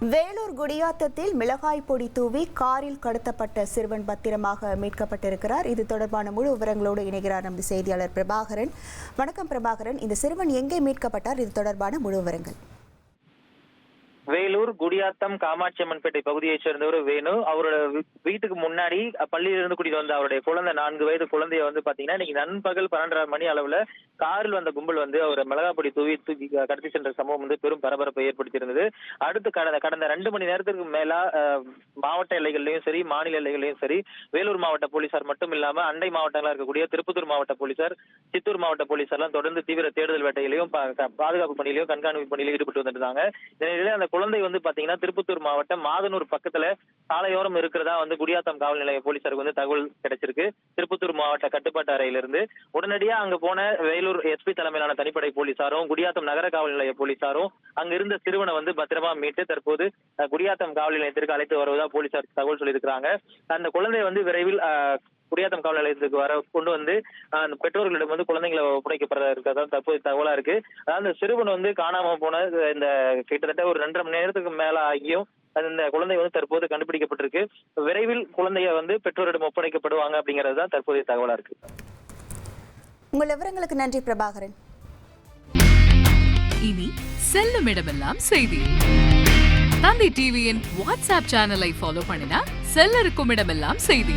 வேலூர் குடியாத்தத்தில் மிளகாய் பொடி தூவி காரில் கடத்தப்பட்ட சிறுவன் பத்திரமாக மீட்கப்பட்டிருக்கிறார். இது தொடர்பான முழு விவரங்களோடு இணைகிறார் நமது செய்தியாளர் பிரபாகரன். வணக்கம் பிரபாகரன். இந்த சிறுவன் எங்கே மீட்கப்பட்டார்? இது தொடர்பான முழு விவரங்கள். வேலூர் குடியாத்தம் காமாட்சியம்மன்பேட்டை பகுதியைச் சேர்ந்தவர் வேணு. அவரோட வீட்டுக்கு முன்னாடி பள்ளியிலிருந்து கூட்டிட்டு வந்த அவருடைய குழந்தை நான்கு வயது குழந்தைய வந்து பாத்தீங்கன்னா இன்னைக்கு நண்பகல் பன்னெண்டரை மணி அளவுல காரில் வந்த கும்பல் வந்து அவர் மிளகாப்பொடி தூவி தூக்கி கடத்தி சென்ற சம்பவம் வந்து பெரும் பரபரப்பை ஏற்படுத்தியிருந்தது. அடுத்து கடந்த கடந்த ரெண்டு மணி நேரத்திற்கு மேல அஹ், மாவட்ட எல்லைகள்லயும் சரி மாநில எல்லைகள்லயும் சரி வேலூர் மாவட்ட போலீசார் மட்டும் இல்லாம அண்டை மாவட்டங்களா இருக்கக்கூடிய திருப்பத்தூர் மாவட்ட போலீசார் சித்தூர் மாவட்ட போலீசார்லாம் தொடர்ந்து தீவிர தேடுதல் வேட்டையிலையும் பா- பாதுகாப்பு பணியிலையும் கண்காணிப்பு பணியிலும் ஈடுபட்டு வந்திருந்தாங்க இந்த நிலையில அந்த குழந்தை வந்து பாத்தீங்கன்னா திருப்பத்தூர் மாவட்டம் மாதனூர் பக்கத்துல சாலையோரம் இருக்கிறதா வந்து குடியாத்தம் காவல் நிலைய போலீசாருக்கு வந்து தகவல் கிடைச்சிருக்கு. திருப்பத்தூர் மாவட்ட கட்டுப்பாட்டு அறையிலிருந்து உடனடியா அங்க போன வேலூர் எஸ்பி தலைமையிலான தனிப்படை போலீசாரும் குடியாத்தம் நகர காவல் நிலைய போலீசாரும் அங்க இருந்த சிறுவனை வந்து பத்திரமா மீட்டு தற்போது குடியாத்தம் காவல் நிலையத்திற்கு அழைத்து வருவதா போலீசார் தகவல் சொல்லியிருக்கிறாங்க. அந்த குழந்தை வந்து விரைவில் குடியாத்தம் காவல் நிலையத்துக்கு வர கொண்டு வந்து அந்த பெற்றோர்களிடம் வந்து குழந்தைங்களை ஒப்படைக்கப்பட இருக்கிறதா தற்போது தகவலா இருக்கு. அதாவது சிறுவன் வந்து காணாம போன இந்த கிட்டத்தட்ட ஒரு ரெண்டரை மணி நேரத்துக்கு மேல ஆகியும் அது இந்த குழந்தை வந்து தற்போது கண்டுபிடிக்கப்பட்டிருக்கு. விரைவில் குழந்தைய வந்து பெற்றோரிடம் ஒப்படைக்கப்படுவாங்க அப்படிங்கிறது தான் தற்போதைய தகவலா இருக்கு. உங்கள் விவரங்களுக்கு நன்றி பிரபாகரன். இனி செல்லும் இடமெல்லாம் செய்தி. தந்தை டிவியின் வாட்ஸ்அப் சேனலை ஃபாலோ பண்ணினா செல்ல இருக்கும் இடமெல்லாம் செய்தி.